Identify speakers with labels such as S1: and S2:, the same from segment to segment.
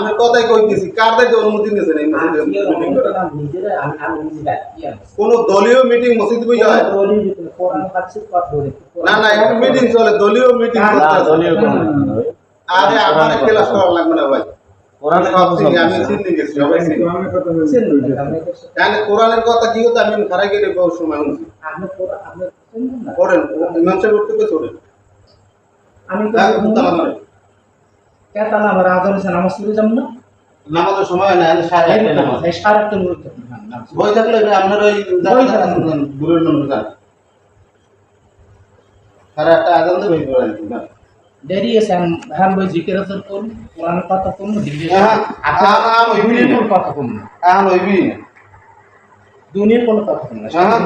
S1: আপনার কথাই কইতেছি কার থেকে অনুমতি নিয়েছেন এই মিটিং কোন দলীয় মিটিং মসজিদ বই হয়? না না এখন মিটিং চলে দলীয় মিটিং। আরে আমার ক্লাস করা লাগবে না ভাই।
S2: কোরআনের কথা
S1: আমি চিনি গেছি সবাই চিনি। কারণ কোরআনের কথা কি হতো? আমি খারাই গেলে বহু সময় শুনছি। পড়েন ইমাম সাহেব
S3: আমি
S1: হ্যাঁ।
S3: কেতালা আমার আদর আছে নামাজ পড়ে যাব না?
S1: নামাজের সময় না সাড়ে আটটায় নামাজ।
S3: সাড়ে আটটা মুহূর্ত।
S1: বই থাকলে আপনার ওই। গুরুর নম্বর যান। সাড়ে আটটা আজান তো বই পড়েন
S3: দেরি আছে হ্যাঁ বই জিকির আসার করুন কোরআন কথা করুন
S1: হ্যাঁ, আম- আম ওই
S3: দুনিয়ার
S1: বিয়ে।
S3: কোনো কথা করুন না।
S1: এখন ওইবি
S3: দুনিয়ার কোনো কথা করুন না।
S1: হ্যাঁ।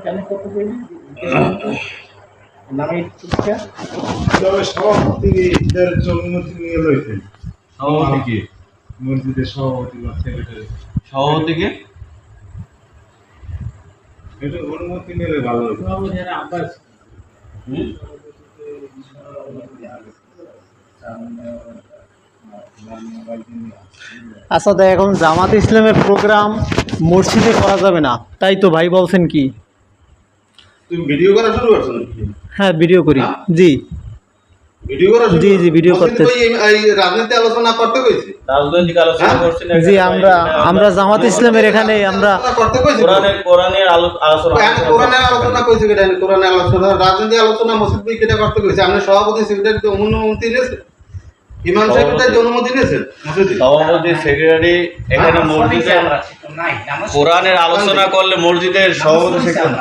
S3: কেন কথা বলি নামে
S4: তবে সভাপতিদের অনুমতি নিয়ে লইতেন।
S2: সভাপতি
S4: মসজিদের সভাপতি বা সেক্রেটারি।
S2: সভাপতিকে
S4: এটা অনুমতি নিলে ভালো হতো।
S2: হুম?
S5: আচ্ছা তাই এখন জামাত ইসলামের প্রোগ্রাম মসজিদে করা যাবে না। তাই তো ভাই বলছেন কি?
S1: তুমি ভিডিও করা শুরু করছ নাকি?
S5: হ্যাঁ ভিডিও করি।
S1: হ্যাঁ?
S5: জি।
S1: ভিডিও করা
S5: জি, জি, ভিডিও
S1: এই আলোচনা করতে কইছি
S2: রাজনৈতিক আলোচনা
S1: হ্যাঁ?
S2: করছেন
S5: জি আমরা আমরা জামাত ইসলামের এখানে আমরা
S1: করতে।
S2: কোরআনের কোরআনের আলোচনা
S1: এখন কোরআনের আলোচনা কইছি কেটা? কোরআনের আলোচনা রাজনীতি আলোচনা মসজিদ বই কেটা করতে কইছি আপনি সভাপতি সেক্রেটারি তো অনুমতি নিয়েছেন। ইমাম সাহেব অনুমতি নিয়েছেন
S2: সভাপতি সেক্রেটারি এখানে মসজিদে
S3: নাই।
S2: কোরআনের আলোচনা করলে মসজিদের সভাপতি সেক্রেটারি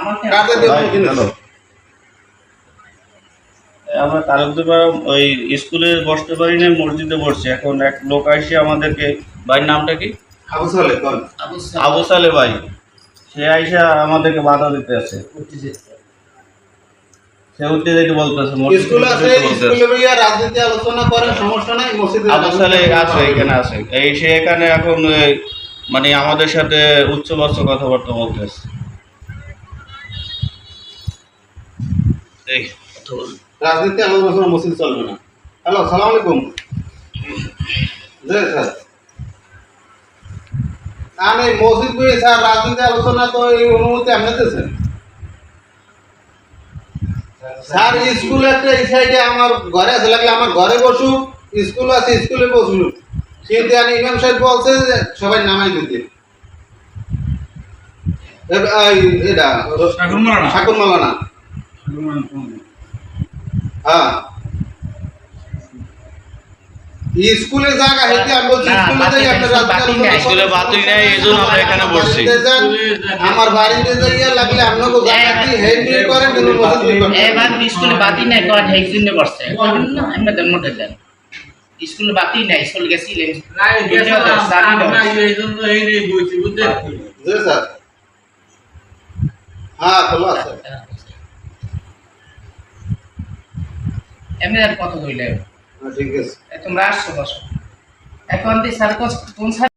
S3: আমাকে
S1: কাদের দিয়ে অনুমতি নিয়েছেন
S2: আমরা তালুকদার ওই স্কুলে বসতে পারি না মসজিদে বসছি। এখন এক লোক আসে আমাদেরকে ভাইয়ের নামটা কি?
S1: আবু সালে
S2: আবু সালে। ভাই। সে আইসা আমাদেরকে বাধা দিতে আছে। সে উঠতে যেতে বলতেছে মসজিদে
S1: আছে স্কুলে ভাইয়া রাজনীতি আলোচনা করেন সমস্যা নাই মসজিদে
S2: আবু সালে আছে এখানে আছে। এই সে এখানে এখন মানে আমাদের সাথে উচ্চ বাচ্চ কথাবার্তা বলতেছে। এই।
S1: রাজনীতি আলোচনা মসজিদ চলবে না। হ্যালো সালাম আলাইকুম। স্যার। আমি মসজিদ স্যার রাজনীতি আলোচনা তো এই অনুমতি আপনি দিয়েছেন। স্যার স্কুল একটা এই সাইডে আমার ঘরে আছে লাগলে আমার ঘরে বসু স্কুল আছে স্কুলে বসু কিন্তু আমি ইমাম সাহেব বলছে সবাই নামাই দিতে। এটা
S4: শাকুর মালানা।
S1: শাকুর মালানা। হ্যাঁ। স্কুলে জায়গা হেঁটে আমি বলছি স্কুলে যাই আপনার
S3: বাতি নাই।
S2: স্কুলে বাতি নাই, এই আমরা এখানে বসছি।
S1: আমার বাড়িতে যাইয়া লাগলে আপনাকে জায়গা দিয়ে হেঁটে করেন কিন্তু মসজিদ করেন
S3: এবার স্কুলে বাতি নাই কয় ঢাই জন্য বসছে? আমরা জন্ম দেন স্কুলে বাতি নাই স্কুল গেছিলেন।
S1: জি স্যার হ্যাঁ খোলা আছে।
S3: এমনি আর কত কইলে?
S1: হ্যাঁ, ঠিক আছে।
S3: তোমরা আসছো বসো। এখন দি স্যার কোন স্যার